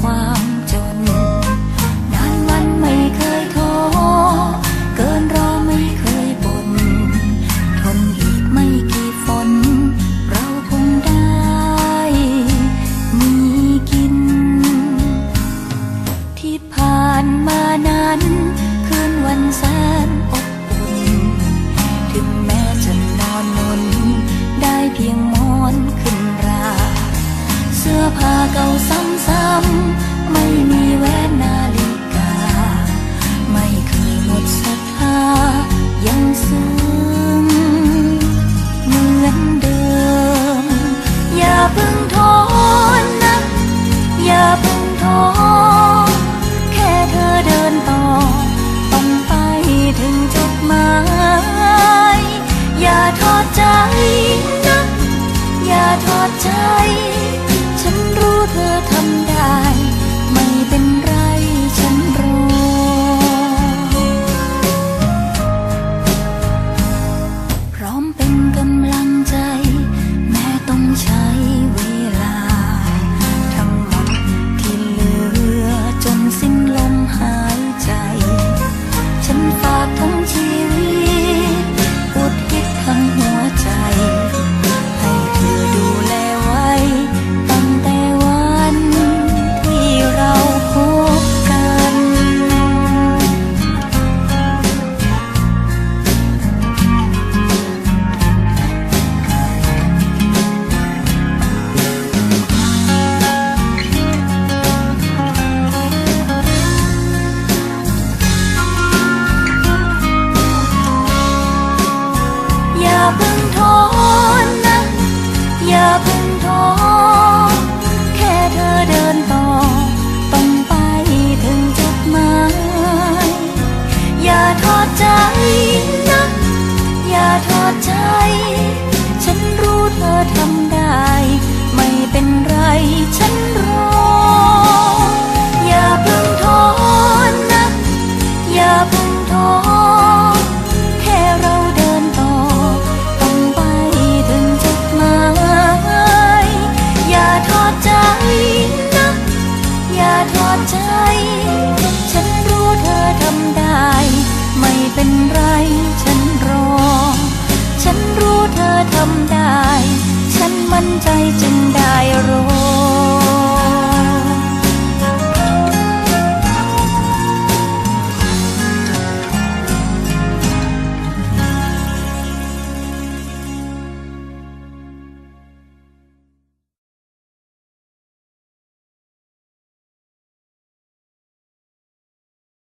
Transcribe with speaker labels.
Speaker 1: 花。 เสื้อผ้าเก่าซ้ำๆไม่มีแวนนา 根本。 อย่แค่เธอเดินต่อ ต้องไปถึงจุดหมายอย่าท้อใจนะ อย่าท้อใจ